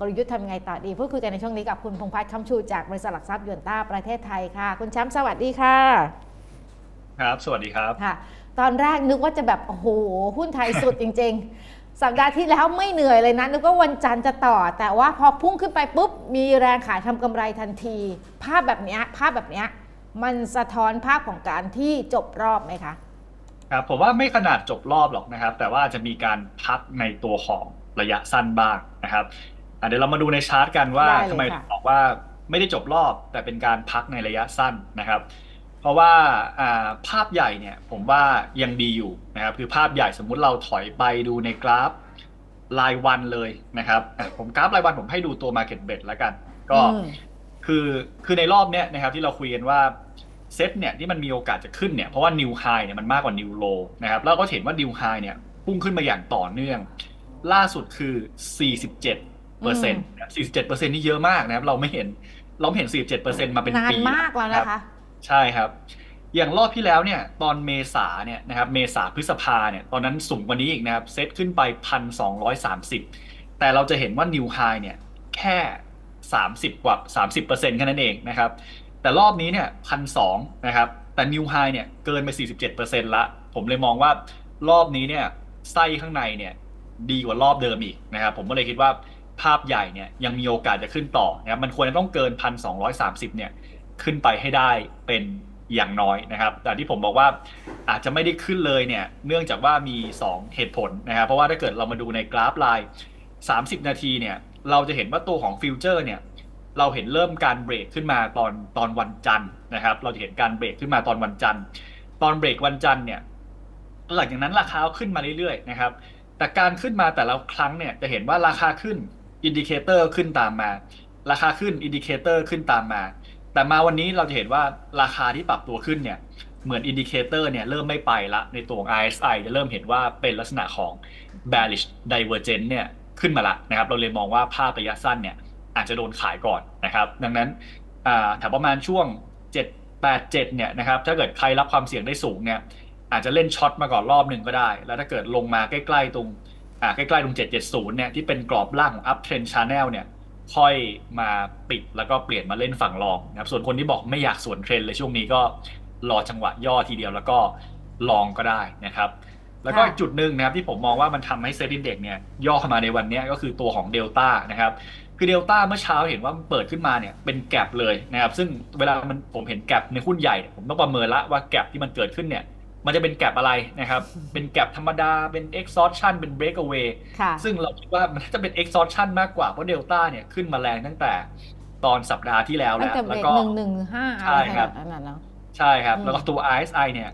กลยุทธ์ทำไงต่อดีพูดคุยกันในช่วงนี้กับคุณพงษ์พัฒน์คำชูจากบริษัทหลักทรัพย์ยวนต้าประเทศไทยค่ะ คุณแชมป์สวัสดีค่ะ ครับ สวัสดีครับค่ะ ตอนแรกนึกว่าจะแบบโอ้โหหุ้นไทยสุดจริง ๆ สัปดาห์ที่แล้วไม่เหนื่อยเลยนะนึกว่าวันจันทร์จะต่อ แต่ว่าพอพุ่งขึ้นไปปุ๊บมีแรงขายทำกำไรทันที ภาพแบบเนี้ยภาพแบบเนี้ยมันสะท้อนภาพของการที่จบรอบไหมคะครับผมว่าไม่ขนาดจบรอบหรอกนะครับ แต่ว่าจะมีการพักในตัวของระยะสั้นบ้างนะครับอะ เดี๋ยวเรามาดูในชาร์ตกันว่าได้เลยทำไมค่ะบอกว่าไม่ได้จบรอบแต่เป็นการพักในระยะสั้นนะครับ เพราะว่าอ่าภาพใหญ่เนี่ยผมว่ายังดีอยู่นะครับคือภาพใหญ่สมมุติเราถอยไปดูในกราฟรายวันเลยนะครับอะผมกราฟรายวันผมให้ดูตัว Market Bet แล้วกัน ก็อืมคือคือในรอบเนี้ยนะครับที่เราคุยกันว่าเซตเนี่ยที่มันมีโอกาสจะขึ้นเนี่ยเพราะว่านิวไฮเนี่ยมันมากกว่านิวโลนะครับแล้วก็เห็นว่านิวไฮเนี่ยพุ่งขึ้นมาอย่างต่อเนื่อง ล่าสุดคือ 47 เปอร์เซ็นต์47เปอร์เซ็นต์นี่เยอะมากนะครับ เราไม่เห็น เราไม่เห็น47เปอร์เซ็นต์มาเป็นนานปีมากแล้วนะคะ ใช่ครับ อย่างรอบที่แล้วเนี่ย ตอนเมษาเนี่ยนะครับ เมษาพฤษภาเนี่ย ตอนนั้นสูงกว่านี้อีกนะครับ เซตขึ้นไปพันสองร้อยสามสิบแต่เราจะเห็นว่านิวไฮเนี่ยแค่สามสิบกว่าสามสิบเปอร์เซ็นต์แค่นั้นเองนะครับ แต่รอบนี้เนี่ยพันสองนะครับ แต่นิวไฮเนี่ยเกินไปสี่สิบเจ็ดเปอร์เซ็นต์ละ ผมเลยมองว่ารอบนี้เนี่ยไส้ข้างในเนี่ยดีกว่ารอบเดิมอีกนะครับ ผมก็เลยคิดว่า ภาพใหญ่เนี่ยยังมีโอกาสจะขึ้นต่อนะครับมันควรจะต้องเกินพันสองร้อยสามสิบเนี่ยขึ้นไปให้ได้เป็นอย่างน้อยนะครับ แต่ที่ผมบอกว่าอาจจะไม่ได้ขึ้นเลยเนี่ยเนื่องจากว่ามี 2 เหตุผลนะครับเพราะว่าถ้าเกิดเรามาดูในกราฟไลน์30 นาทีเนี่ยเราจะเห็นว่าตัวของฟิวเจอร์เนี่ยเราเห็นเริ่มการเบรกขึ้นมาตอนตอนวันจันทร์นะครับ เราจะเห็นการเบรกขึ้นมาตอนวันจันทร์ตอนเบรกวันจันทร์เนี่ยหลังจากนั้นราคาขึ้นมาเรื่อยๆนะครับแต่การขึ้นมาแต่ละครั้งเนี่ยจะเห็นว่าราคาขึ้น อินดิเคเตอร์ขึ้นตามมา ราคาขึ้นอินดิเคเตอร์ขึ้นตามมา แต่มาวันนี้เราจะเห็นว่าราคาที่ปรับตัวขึ้นเนี่ยเหมือนอินดิเคเตอร์เนี่ยเริ่มไม่ไปละในตัวของ RSI จะเริ่มเห็นว่าเป็นลักษณะของ bearish divergence เนี่ยขึ้นมาละนะครับ เราเลยมองว่าภาพระยะสั้นเนี่ยอาจจะโดนขายก่อนนะครับ ดังนั้นแถวประมาณช่วง 7 8 7เนี่ยนะครับถ้าเกิดใครรับความเสี่ยงได้สูงเนี่ยอาจจะเล่นช็อตมาก่อนรอบหนึ่งก็ได้ แล้วถ้าเกิดลงมาใกล้ ๆ ตรง อ่าใกล้ๆตรง770เนี่ยที่เป็นกรอบล่างของ up trend channel เนี่ยค่อยมาปิดแล้วก็เปลี่ยนมาเล่นฝั่งรองนะครับส่วนคนที่บอกไม่อยากสวนเทรนด์เลยช่วงนี้ก็รอจังหวะย่อทีเดียวแล้วก็ลองก็ได้นะครับ แล้วก็ค่ะอีกจุดหนึ่งนะครับที่ผมมองว่ามันทำให้เซ็นดินเด็กเนี่ยย่อเข้ามาในวันเนี้ยก็คือตัวของเดลต้านะครับคือเดลต้าเมื่อเช้าเห็นว่ามันเปิดขึ้นมาเนี่ยเป็นแกลบเลยนะครับซึ่งเวลามันผมเห็นแกลบในหุ้นใหญ่เนี่ยผมต้องประเมินละว่าแกลบที่มันเกิดขึ้นเนี่ย มันจะเป็นแกลบอะไรนะครับ เป็นแกลบธรรมดา เป็น exhaustion เป็น breakaway ค่ะซึ่งเราคิดว่ามันน่าจะเป็น exhaustion มากกว่า เพราะเดลต้าเนี่ยขึ้นมาแรงตั้งแต่ตอนสัปดาห์ที่แล้วตั้งแล้วแต่เบแล้รวกก็หนึ่งหนึ่งห้าใช่อะไรครับขนาดนั้นแล้วใช่ครับอืมแล้วก็ตัว RSI เนี่ย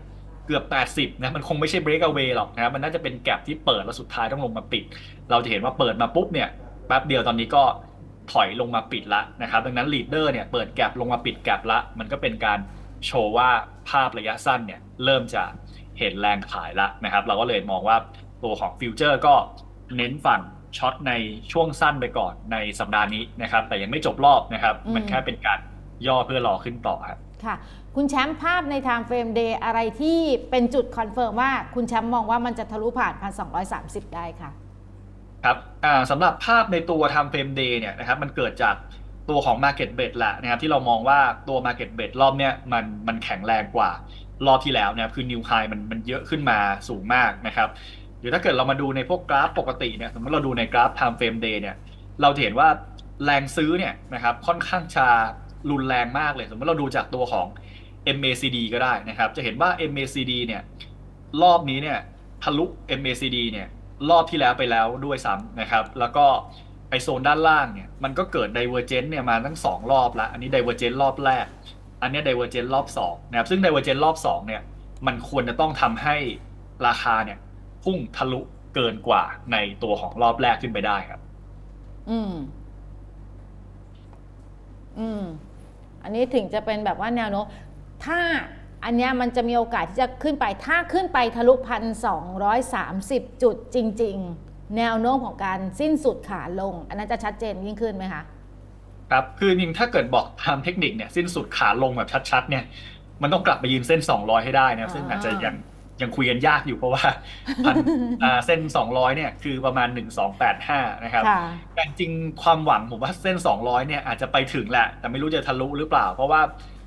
เกือบ 80 นะ มันคงไม่ใช่ breakaway หรอกนะครับมันน่าจะเป็นแกลบที่เปิดแล้วสุดท้ายต้องลงมาปิด เราจะเห็นว่าเปิดมาปุ๊บเนี่ยแป๊บเดียวตอนนี้ก็ถอยลงมาปิดละนะครับดังนั้น leader เนี่ยเปิดแกลบลงมาปิดแกลบละ มันก็เป็นการโชว์ว่าภาพระยะสั้นเนี่ยเริ่มจะ เห็นแรงขายละนะครับ เราก็เลยมองว่าตัวของฟิวเจอร์ก็เน้นฝั่งช็อตในช่วงสั้นไปก่อนในสัปดาห์นี้นะครับ แต่ยังไม่จบรอบนะครับ มันอืมแค่เป็นการย่อเพื่อรอขึ้นต่อครับค่ะ คุณแชมป์ภาพใน time frame day อะไรที่เป็นจุดคอนเฟิร์มว่าคุณแชมป์มองว่ามันจะทะลุผ่าน 1,230 ได้ค่ะ ครับอ่าสำหรับภาพในตัว time frame day เนี่ยนะครับมันเกิดจากตัวของ market bet แหละนะครับที่เรามองว่าตัว market bet รอบเนี้ยมันมันแข็งแรงกว่า รอบที่แล้วนะครับคือ new high มันมันเยอะขึ้นมาสูงมากนะครับเดี๋ยวถ้าเกิดเรามาดูในพวกกราฟปกติเนี่ยสมมติเราดูในกราฟ time frame day เนี่ยเราจะเห็นว่าแรงซื้อเนี่ยนะครับค่อนข้างจะรุนแรงมากเลย สมมติเราดูจากตัวของ MACD ก็ได้นะครับ จะเห็นว่า MACD เนี่ยรอบนี้เนี่ยทะลุ MACD เนี่ยรอบที่แล้วไปแล้วด้วยซ้ำนะครับ แล้วก็ไอโซนด้านล่างเนี่ยมันก็เกิด Divergence เนี่ยมาทั้ง 2 รอบละอันนี้ Divergence รอบแรก อันนี้ Divergence รอบ2นะครับซึ่ง Divergence รอบ2เนี่ยมันควรจะต้องทำให้ราคาเนี่ยพุ่งทะลุเกินกว่าในตัวของรอบแรกขึ้นไปได้ครับ อืม อืม อันนี้ถึงจะเป็นแบบว่าแนวโน้มถ้าอันเนี้ยมันจะมีโอกาสที่จะขึ้นไป ถ้าขึ้นไปทะลุพันสองร้อยสามสิบจุดจริง ๆ แนวโน้มของการสิ้นสุดขาลง อันนั้นจะชัดเจนยิ่งขึ้นไหมคะ ครับคือจริงๆถ้าเกิดบอกตามเทคนิคเนี่ยสิ้นสุดขาลงแบบชัดๆ เนี่ยมันต้องกลับไปยืนเส้น 200 ให้ได้นะซึ่งอาจจะยังยังคุยกันยากอยู่เพราะว่าพันอ่าเส้น 200 เนี่ยคือประมาณ 1285 นะครับค่ะแต่จริงๆความหวังผมว่าเส้น 200 เนี่ยอาจจะไปถึงแหละ แต่ไม่รู้จะทะลุหรือเปล่า เพราะว่า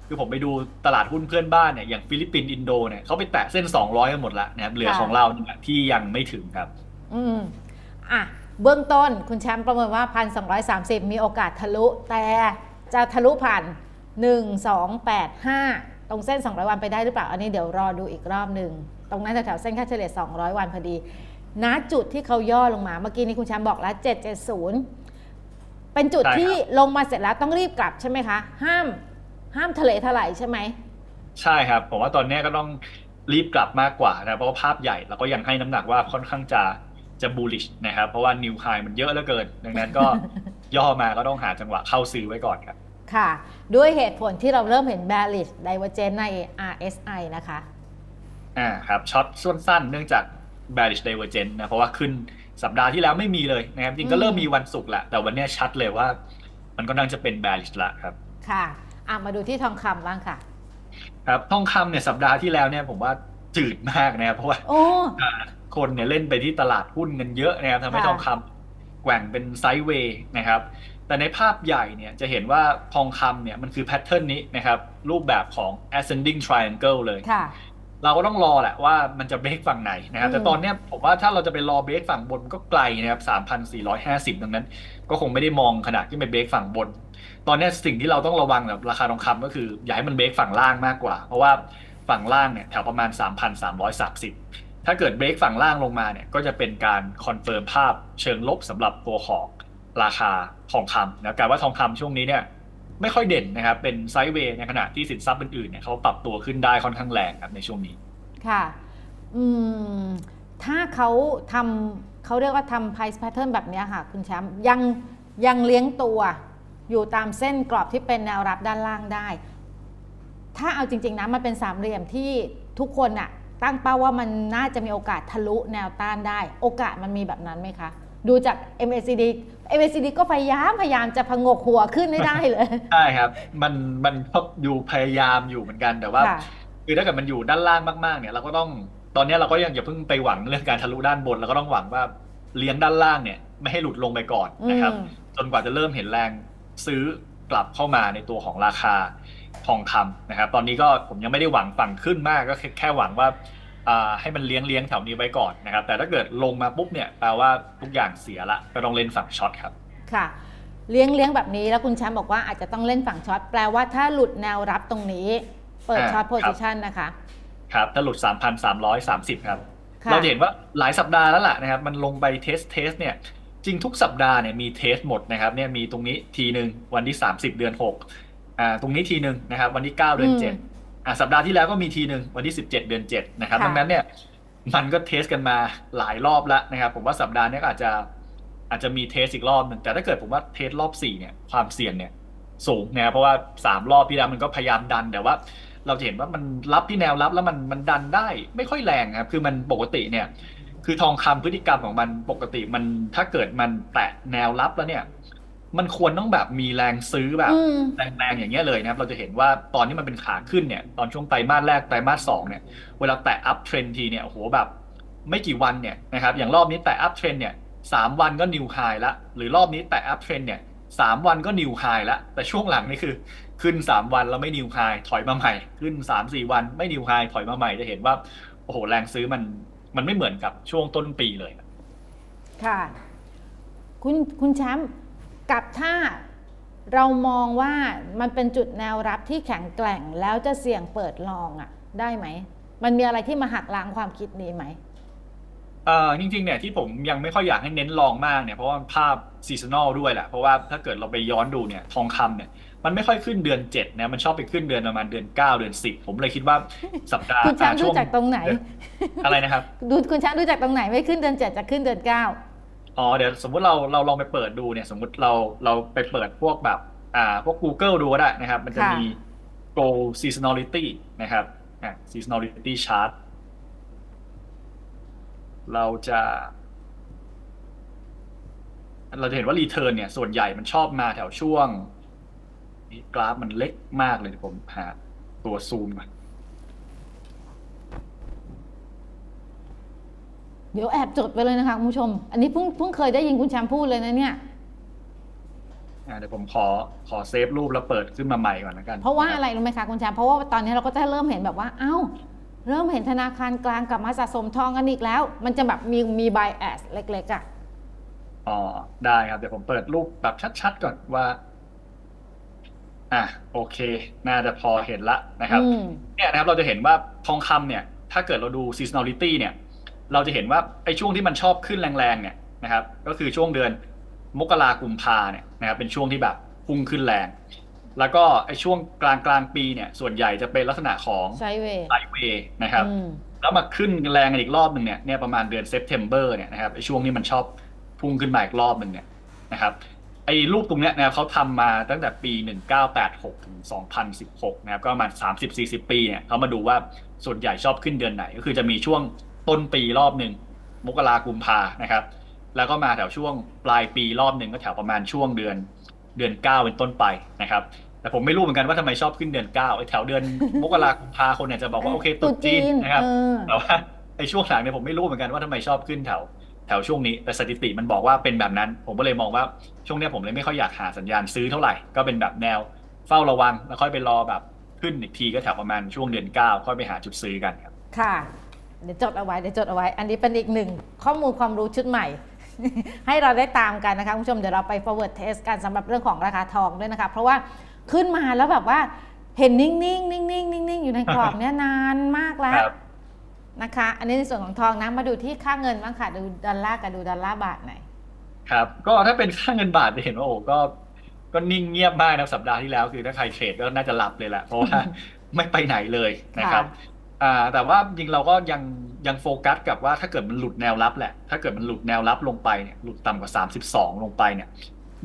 คือผมไปดูตลาดหุ้นเพื่อนบ้านเนี่ยอย่างฟิลิปปินส์อินโดเนี่ยเขาไปแตะเส้น 200 กันหมดแล้วนะครับเหลือค่ะของเราเนี่ยที่ยังไม่ถึงครับ อืมอะ เบื้องต้นคุณแชมป์ประเมินว่า 1,230 มีโอกาสทะลุ แต่จะทะลุผ่าน 1 2 8 5 ตรงเส้น 200 วันไปได้หรือเปล่า อันนี้เดี๋ยวรอดูอีกรอบหนึ่ง ตรงนั้นแถวๆเส้นค่าเฉลี่ย 200 วันพอดี ณ จุดที่เขาย่อลงมา เมื่อกี้นี้คุณแชมป์บอกแล้ว 770 เป็นจุดที่ลงมาเสร็จแล้วต้องรีบกลับใช่ไหมคะ ห้าม ห้ามทะเลถลายใช่ไหม ใช่ครับ ผมว่าตอนนี้ก็ต้องรีบกลับมากกว่านะ เพราะว่าภาพใหญ่เราก็ยังให้น้ำหนักว่าค่อนข้างจะ จะ bullish นะครับ เพราะว่า new high มันเยอะเหลือเกิน ดังนั้นก็ย่อมาก็ต้องหาจังหวะเข้าซื้อไว้ก่อนครับ ค่ะ ด้วยเหตุผลที่เราเริ่มเห็น bearish divergence ใน RSI นะคะอ่าครับช็อตส่วนสั้นเนื่องจาก bearish divergence นะเพราะว่าขึ้นสัปดาห์ที่แล้วไม่มีเลยนะครับจริงก็เริ่มมีวันศุกร์แหละแต่วันเนี้ยชัดเลยว่า มันก็น่าจะเป็น bearish ละครับ ค่ะอะมาดูที่ทองคำบ้างค่ะ ครับทองคำเนี่ยสัปดาห์ที่แล้วเนี่ยผมว่าจืดมากนะครับเพราะว่าโอ้อ่า คนเนี่ยเล่นไปที่ตลาดหุ้นกันเยอะนะครับทำให้ค่ะทองคำแกว่งเป็นไซด์เวย์นะครับ แต่ในภาพใหญ่เนี่ยจะเห็นว่าทองคำเนี่ยมันคือแพทเทิร์นนี้นะครับ รูปแบบของ ascending triangle เลยค่ะเราก็ต้องรอแหละว่ามันจะเบรกฝั่งไหนนะครับอืมแต่ตอนเนี้ยผมว่าถ้าเราจะไปรอเบรกฝั่งบนมันก็ไกลนะครับ3,450 ดังนั้น ก็คงไม่ได้มองขนาดที่ไปเบรกฝั่งบน ตอนเนี้ยสิ่งที่เราต้องระวังแบบราคาทองคำก็คือ อย่าให้มันเบรกฝั่งล่างมากกว่า เพราะว่าฝั่งล่างเนี่ยแถวประมาณ 3,330 ถ้าเกิดเบรกฝั่งล่างลงมาเนี่ยก็จะเป็นการคอนเฟิร์มภาพเชิงลบสำหรับตัวของราคาทองคำนะการว่าทองคำช่วงนี้เนี่ยไม่ค่อยเด่นนะครับ เป็นไซด์เวย์ในขณะที่สินทรัพย์อื่นๆเนี่ยเขาปรับตัวขึ้นได้ค่อนข้างแรงครับในช่วงนี้ ค่ะ อืม ถ้าเขาทำเขาเรียกว่าทำ price pattern แบบนี้ค่ะ คุณแชมป์ยังยังเลี้ยงตัว อยู่ตามเส้นกรอบที่เป็นแนวรับด้านล่างได้ ถ้าเอาจริง ๆนะมันเป็นสามเหลี่ยมที่ทุกคนน่ะ ตั้งเป้าว่ามันน่าจะมีโอกาสทะลุแนวต้านได้ โอกาสมันมีแบบนั้นไหมคะ ดูจาก MACD MACD ก็พยายามพยายามจะพงกหัวขึ้นให้ได้เลย ใช่ครับ มันมันก็อยู่พยายามอยู่เหมือนกันแต่ว่าค่ะคือถ้าเกิดมันอยู่ด้านล่างมากๆเนี่ยเราก็ต้องตอนนี้เราก็ยังอย่าเพิ่งไปหวังเรื่องการทะลุด้านบนเราก็ต้องหวังว่าเลี้ยงด้านล่างเนี่ย ไม่ให้หลุดลงไปก่อนนะครับอืมจนกว่าจะเริ่มเห็นแรงซื้อกลับเข้ามาในตัวของราคา ทองคำนะครับ ตอนนี้ก็ผมยังไม่ได้หวังฝั่งขึ้นมากก็แค่แค่หวังว่าอ่าให้มันเลี้ยงเลี้ยงแถวนี้ไว้ก่อนนะครับ แต่ถ้าเกิดลงมาปุ๊บเนี่ยแปลว่าทุกอย่างเสียละก็ต้องเล่นฝั่งช็อตครับ ค่ะ เลี้ยงเลี้ยงแบบนี้แล้วคุณแชมป์บอกว่าอาจจะต้องเล่นฝั่งช็อตแปลว่าถ้าหลุดแนวรับตรงนี้ เปิดอ่าช็อตครับโพซิชันนะคะ ครับถ้าหลุด 3,330 ครับค่ะเราจะเห็นว่าหลายสัปดาห์แล้วล่ะนะครับ มันลงไปเทสเทสเนี่ยจริงทุกสัปดาห์เนี่ยมีเทสหมดนะครับเนี่ยมีตรงนี้ทีหนึ่งวันที่ 30 เดือน 6 อ่าตรงนี้ทีหนึ่งนะครับ วันที่ 9 เดือนอืม7อ่าสัปดาห์ที่แล้วก็มีทีหนึ่งวันที่ 17 เดือน 7 นะครับค่ะดังนั้นเนี่ยมันก็เทสกันมาหลายรอบแล้วนะครับ ผมว่าสัปดาห์เนี้ยก็อาจจะอาจจะมีเทสอีกรอบหนึ่งแต่ถ้าเกิดผมว่าเทสรอบ4เนี่ยความเสี่ยงเนี่ยสูงนะครับเพราะว่า 3 รอบที่แล้วมันก็พยายามดันแต่ว่าเราจะเห็นว่ามันรับที่แนวรับแล้วมันมันดันได้ไม่ค่อยแรงครับคือมันปกติเนี่ย คือทองคำพฤติกรรมของมันปกติมันถ้าเกิดมันแตะแนวรับแล้วเนี่ย มันควรต้องแบบมีแรงซื้อแบบอืมแรงๆอย่างเงี้ยเลยนะครับ เราจะเห็นว่าตอนที่มันเป็นขาขึ้นเนี่ย ตอนช่วงไตรมาสแรกไตรมาสสองเนี่ย เวลาแตะอัพเทรนทีเนี่ยโอ้โหแบบไม่กี่วันเนี่ยนะครับ อย่างรอบนี้แตะอัพเทรนเนี่ยสามวันก็นิวไฮละ หรือรอบนี้แตะอัพเทรนเนี่ยสามวันก็นิวไฮละ แต่ช่วงหลังนี่คือ ขึ้นสามวันแล้วไม่นิวไฮถอยมาใหม่ ขึ้นสามสี่วันไม่นิวไฮถอยมาใหม่จะเห็นว่าโอ้โหแรงซื้อมันมันไม่เหมือนกับช่วงต้นปีเลย ค่ะ คุณคุณแชมป์ กับถ้าเรามองว่ามันเป็นจุดแนวรับที่แข็งแกร่งแล้วจะเสี่ยงเปิดลองอะ ได้ไหม มันมีอะไรที่มาหักล้างความคิดนี้ไหมเอ่อจริงๆเนี่ยที่ผมยังไม่ค่อยอยากให้เน้นลองมากเนี่ยเพราะว่าภาพซีซันอลด้วยแหละเพราะว่าถ้าเกิดเราไปย้อนดูเนี่ยทองคำเนี่ยมันไม่ค่อยขึ้นเดือน7นะมันชอบไปขึ้นเดือนประมาณเดือน 9 เดือน 10 ผมเลยคิดว่าสัปดาห์คุณแชมป์อ่าดูช่วงจากตรงไหน อะไรนะครับ ดูคุณแชมป์ดูจากตรงไหนไม่ขึ้นเดือนเจ็ดจะขึ้นเดือนเก้า อ๋อเดี๋ยวสมมุติเราเราลองไปเปิดดูเนี่ย สมมุติเราเราไปเปิดพวกแบบ อ่า พวก Google ดูก็ได้นะครับ มันจะค่ะมี Go Seasonality นะครับอ่า Seasonality Chart เราจะ เราจะเห็นว่า Return เนี่ย ส่วนใหญ่มันชอบมาแถวช่วงนี่กราฟมันเล็กมากเลยเดี๋ยวผมหาตัวซูมก่อน เดี๋ยวแอบจดไปเลยนะคะคุณผู้ชม อันนี้เพิ่งเพิ่งเคยได้ยินคุณแชมป์พูดเลยนะเนี่ยอ่าเดี๋ยวผมขอขอเซฟรูปแล้วเปิดขึ้นมาใหม่ก่อนแล้วกันเพราะว่าอะไรรู้ไหมคะคุณแชมป์เพราะว่าตอนนี้เราก็จะเริ่มเห็นแบบว่า เอ้า เริ่มเห็นธนาคารกลางกลับมาสะสมทองกันอีกแล้ว มันจะแบบมีมี bias เล็ก ๆอะ่ะอ๋อได้ครับเดี๋ยวผมเปิดรูปแบบชัดๆก่อนว่าอะโอเค น่าจะพอเห็นละนะครับอืมเนี่ยนะครับเราจะเห็นว่าทองคำเนี่ย ถ้าเกิดเราดู seasonality เนี่ย เราจะเห็นว่าไอ้ช่วงที่มันชอบขึ้นแรงๆเนี่ยนะครับ ก็คือช่วงเดือนมกรากุมภาเนี่ยนะครับเป็นช่วงที่แบบพุ่งขึ้นแรง แล้วก็ไอ้ช่วงกลางกลางๆปีเนี่ย ส่วนใหญ่จะเป็นลักษณะของไซด์เวย์ไซด์เวย์นะครับอืมแล้วมาขึ้นแรงกันอีกรอบหนึ่งเนี่ยเนี่ยประมาณเดือนเซปเทมเบอร์เนี่ยนะครับไอ้ช่วงนี้มันชอบพุ่งขึ้นมาอีกรอบหนึ่งเนี่ยนะครับไอ้รูปตรงเนี้ยนะครับเขาทำมาตั้งแต่ปี 1986 ถึง 2016 นะครับก็ประมาณ 30-40 ปีเนี่ยเขามาดูว่าส่วนใหญ่ชอบขึ้นเดือนไหน ก็คือจะมีช่วง ต้นปีรอบหนึ่งมกรากุมภานะครับ แล้วก็มาแถวช่วงปลายปีรอบหนึ่งก็แถวประมาณช่วงเดือนเดือนเก้าเป็นต้นไปนะครับ แต่ผมไม่รู้เหมือนกันว่าทำไมชอบขึ้นเดือนเก้าไอ้แถวเดือนมกรากุมภาคนเนี่ยจะบอกว่าโอเคตรุษจีนนะครับเออแต่ว่าไอ้ช่วงหลังเนี่ยผมไม่รู้เหมือนกันว่าทำไมชอบขึ้นแถวแถวช่วงนี้แต่สถิติมันบอกว่าเป็นแบบนั้น ผมก็เลยมองว่าช่วงเนี้ยผมเลยไม่ค่อยอยากหาสัญญาณซื้อเท่าไหร่ก็เป็นแบบแนวเฝ้าระวังแล้วค่อยไปรอแบบขึ้นอีกทีก็แถวประมาณช่วงเดือนเก้าค่อยไปหาจุดซื้อกันครับ ค่ะ เดี๋ยวจดเอาไว้เดี๋ยวจดเอาไว้ อันนี้เป็นอีกหนึ่งข้อมูลความรู้ชุดใหม่ ให้เราได้ตามกันนะคะคุณผู้ชมเดี๋ยวเราไป forward test กันสำหรับเรื่องของราคาทองด้วยนะคะ เพราะว่าขึ้นมาแล้วแบบว่าเห็นนิ่งๆนิ่งๆนิ่งๆอยู่ในกรอบเนี้ยนานมากแล้วครับนะคะ อันนี้ในส่วนของทองนะมาดูที่ค่าเงินบ้างค่ะดูดอลลาร์กับดูดอลลาร์บาทหน่อยครับก็ถ้าเป็นค่าเงินบาทจะเห็นว่าโอ้ก็ก็นิ่งเงียบมากนะสัปดาห์ที่แล้วคือถ้าใครเทรดก็น่าจะหลับเลยแหละเพราะว่าไม่ไปไหนเลยนะครับ อ่าแต่ว่าจริงเราก็ยังยังโฟกัสกับว่าถ้าเกิดมันหลุดแนวรับแหละ ถ้าเกิดมันหลุดแนวรับลงไปเนี่ยหลุดต่ำกว่า 32 ลงไปเนี่ย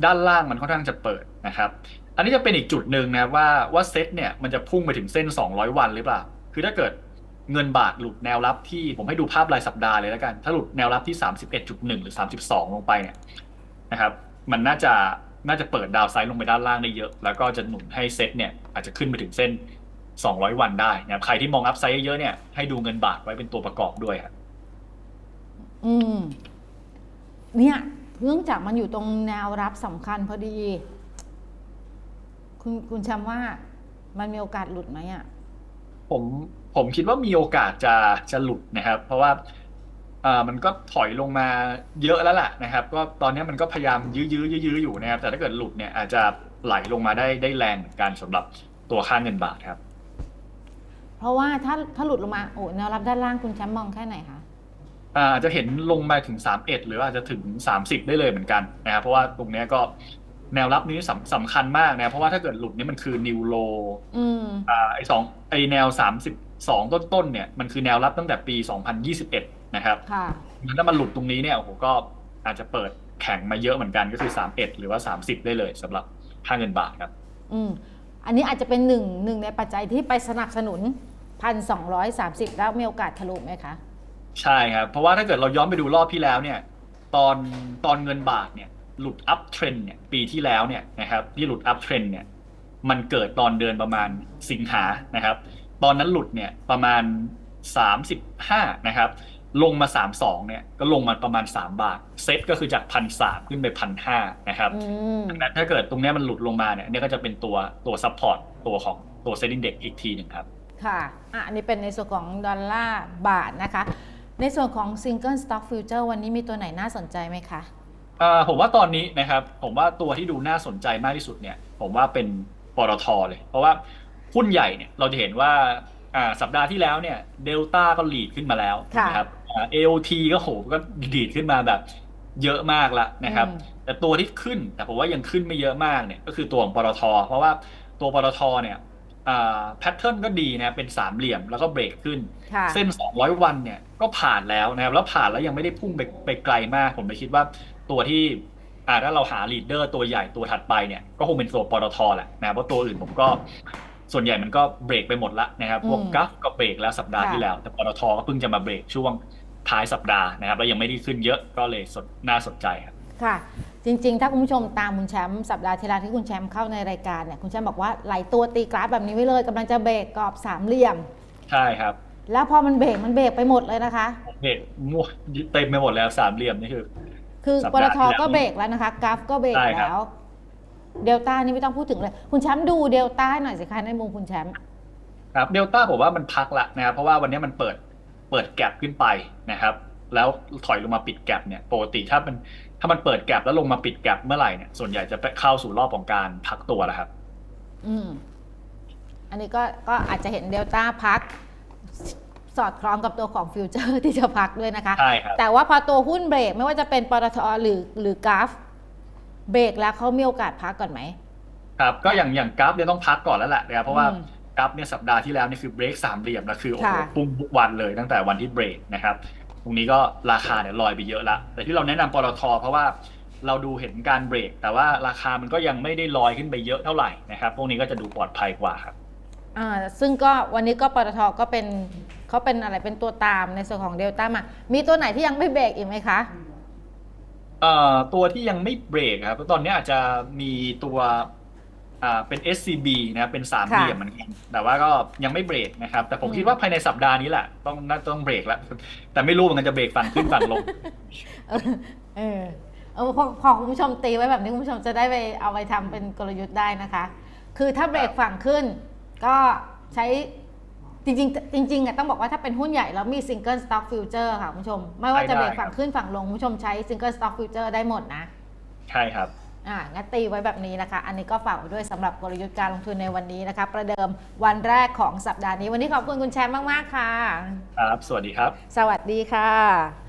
ด้านล่างมันค่อนข้างจะเปิดนะครับ อันนี้จะเป็นอีกจุดหนึ่งนะว่าว่าเซ็ตเนี่ยมันจะพุ่งไปถึงเส้น 200 วันหรือเปล่า คือถ้าเกิดเงินบาทหลุดแนวรับที่ผมให้ดูภาพรายสัปดาห์เลยแล้วกัน ถ้าหลุดแนวรับที่ 31.1 หรือ 32 ลงไปเนี่ยนะครับ มันน่าจะน่าจะเปิดดาวไซด์ลงไปด้านล่างได้เยอะ แล้วก็จะหนุนให้เซ็ตเนี่ยอาจจะขึ้นไปถึงเส้น 200 วันได้นะครับใครที่มองอัพไซด์เยอะๆเนี่ยให้ดูเงินบาทไว้เป็นตัวประกอบด้วยครับอืม เนี่ยเนื่องจากมันอยู่ตรงแนวรับสำคัญพอดี คุณคุณแชมป์ว่ามันมีโอกาสหลุดไหมอะผมผมคิดว่ามีโอกาสจะจะหลุดนะครับ เพราะว่าอ่ามันก็ถอยลงมาเยอะแล้วล่ะนะครับ ก็ตอนนี้มันก็พยายามยื้อยื้อยื้อยื้ออยู่นะครับ แต่ถ้าเกิดหลุดเนี่ยอาจจะไหลลงมาได้ได้แรงเหมือนกันสำหรับตัวค่าเงินบาทครับ เพราะว่าถ้าถ้าหลุดลงมาโอ้แนวรับด้านล่างคุณแชมป์มองแค่ไหนคะอ่าอาจจะเห็นลงมาถึง 31 หรือว่าอาจจะถึง 30 ได้เลยเหมือนกันนะครับเพราะว่าตรงเนี้ยก็แนวรับนี้สำสำคัญมากนะครับเพราะว่าถ้าเกิดหลุดนี่มันคือนิวโลอืมอ่าไอสองไอแนว 32 ต้นๆเนี่ยมันคือแนวรับตั้งแต่ปี 2021 นะครับค่ะถ้ามันหลุดตรงนี้เนี่ยโอ้โหก็อาจจะเปิดแข่งมาเยอะเหมือนกันก็คือ 31 หรือว่า 30 ได้เลยสำหรับค่าเงินบาทครับ อืม อันนี้อาจจะเป็นหนึ่งหนึ่งในปัจจัยที่ไปสนับสนุนพันสองร้อยสามสิบแล้วมีโอกาสทะลุไหมคะ ใช่ครับ เพราะว่าถ้าเกิดเราย้อนไปดูรอบที่แล้วเนี่ยตอนตอนเงินบาทเนี่ยหลุดอัพเทรนเนี่ยปีที่แล้วเนี่ยนะครับที่หลุดอัพเทรนเนี่ยมันเกิดตอนเดือนประมาณสิงหานะครับ ตอนนั้นหลุดเนี่ยประมาณ 35นะครับ ลงมา32เนี่ยก็ลงมาประมาณ3บาท เซ็ตก็คือจากพันสามขึ้นไปพันห้านะครับอืมดังนั้นถ้าเกิดตรงเนี้ยมันหลุดลงมาเนี่ยอันเนี่ยก็จะเป็นตัวตัวซัพพอร์ตตัวของตัวเซ็ตอินเด็กอีกทีหนึ่งครับ ค่ะอะ อันนี้เป็นในส่วนของดอลลาร์บาทนะคะ ในส่วนของ Single Stock Future วันนี้มีตัวไหนน่าสนใจไหมคะอ่าผมว่าตอนนี้นะครับ ผมว่าตัวที่ดูน่าสนใจมากที่สุดเนี่ย ผมว่าเป็นปตทเลย เพราะว่าหุ้นใหญ่เนี่ยเราจะเห็นว่าอ่า สัปดาห์ที่แล้วเนี่ยเดลต้าก็ลีดขึ้นมาแล้วค่ะนะครับอ่า AOT ก็โหก็ลีดขึ้นมาแบบเยอะมากละนะครับอืมแต่ตัวที่ขึ้นแต่ผมว่ายังขึ้นไม่เยอะมากเนี่ยก็คือตัวของปตท เพราะว่าตัวปตทเนี่ยแพทเทิร์นก็ดีนะเป็นสามเหลี่ยมแล้วก็เบรกขึ้นค่ะเส้น 200 วันเนี่ยก็ผ่านแล้วนะครับ แล้วผ่านแล้วยังไม่ได้พุ่งไปไปไกลมาก ผมเลยคิดว่าตัวที่อ่าถ้าเราหาลีดเดอร์ตัวใหญ่ตัวถัดไปเนี่ยก็คงเป็นตัวปตทแหละนะเพราะตัวอื่นผมก็ ส่วนใหญ่มันก็เบรกไปหมดละนะครับพวกอืมกัฟก็เบรกแล้วสัปดาห์ค่ะที่แล้ว แต่ปตทก็เพิ่งจะมาเบรกช่วงท้ายสัปดาห์นะครับแล้วยังไม่ได้ขึ้นเยอะก็เลยสนน่าสนใจครับค่ะ จริงๆ ถ้าคุณผู้ชมตามคุณแชมป์สัปดาห์ที่แล้วที่คุณแชมป์เข้าในรายการเนี่ยคุณแชมป์บอกว่าไหลตัวตีกราฟแบบนี้ไว้เลยกำลังจะเบรกกรอบสามเหลี่ยม ใช่ครับ แล้วพอมันเบรกมันเบรกไปหมดเลยนะคะเห็นมั่วเต็มไปหมดแล้วสามเหลี่ยมนี่คือ คือสัปปดาตห์ทที่แล้วก็เบรกแล้วนะคะกราฟก็เบรกใช่ครับแล้ว เดลต้านี่ไม่ต้องพูดถึงเลย คุณแชมป์ดูเดลต้าหน่อยสิคะในมุมคุณแชมป์ครับเดลต้าผมว่ามันพักละนะครับเพราะว่าวันนี้มันเปิดเปิดแกลบขึ้นไปนะครับ แล้วถอยลงมาปิดแกลบเนี่ยปกติถ้ามันถ้ามันเปิดแกลบแล้วลงมาปิดแกลบเมื่อไหร่เนี่ยส่วนใหญ่จะไปเข้าสู่รอบของการพักตัวแล้วครับ อืม อันนี้ก็ก็อาจจะเห็นเดลต้าพักสอดคล้องกับตัวของฟิวเจอร์ที่จะพักด้วยนะคะ ใช่ครับ แต่ว่าพอตัวหุ้นเบรกไม่ว่าจะเป็นปตทหรือหรือกราฟ เบรกแล้วเขามีโอกาสพักก่อนไหมครับก็อย่างอย่างกราฟเนี่ยต้องพักก่อนแล้วแหละนะครับเพราะว่าอืมกราฟเนี่ยสัปดาห์ที่แล้วนี่คือเบรกสามเหลี่ยมแล้วคือโอ้โหค่ะพุ่งทุกวันเลยตั้งแต่วันที่เบรกนะครับตรงนี้ก็ราคาเนี่ยลอยไปเยอะละแต่ที่เราแนะนำปตทเพราะว่าเราดูเห็นการเบรก แต่ว่าราคามันก็ยังไม่ได้ลอยขึ้นไปเยอะเท่าไหร่นะครับพวกนี้ก็จะดูปลอดภัยกว่าครับอ่าซึ่งก็วันนี้ก็ปตทก็เป็นเขาเป็นอะไรเป็นตัวตามในส่วนของเดลต้ามา มีตัวไหนที่ยังไม่เบรกอีกไหมคะ เอ่อตัวที่ยังไม่เบรกครับตอนนี้อาจจะมีตัวอ่าเป็น SCB นะครับเป็นสามค่ะเหลี่ยมเหมือนกันแต่ว่าก็ยังไม่เบรกนะครับ แต่ผมอืมคิดว่าภายในสัปดาห์นี้แหละต้องน่าต้องเบรกแล้วแต่ไม่รู้เหมือนกันจะเบรกฝั่งขึ้นฝั่งลงเออเออเออพอพอคุณผู้ชมตีไว้แบบนี้คุณผู้ชมจะได้ไปเอาไปทำเป็นกลยุทธ์ได้นะคะ คือถ้าเบรกฝั่งขึ้น ก็ใช้ จริงๆจริงๆอะต้องบอกว่าถ้าเป็นหุ้นใหญ่แล้วมี Single Stock Future ค่ะคุณผู้ชม ไม่ว่าจะเบรกฝั่งขึ้นฝั่งลงคุณผู้ชมใช้ Single Stock Future ได้หมดนะใช่ครับอ่างั้นตีไว้แบบนี้นะคะ อันนี้ก็ฝากไว้ด้วยสำหรับกลยุทธ์การลงทุนในวันนี้นะคะ ประเดิมวันแรกของสัปดาห์นี้ วันนี้ขอบคุณคุณแชมป์มาก ๆ ค่ะ ครับ สวัสดีครับ สวัสดีค่ะ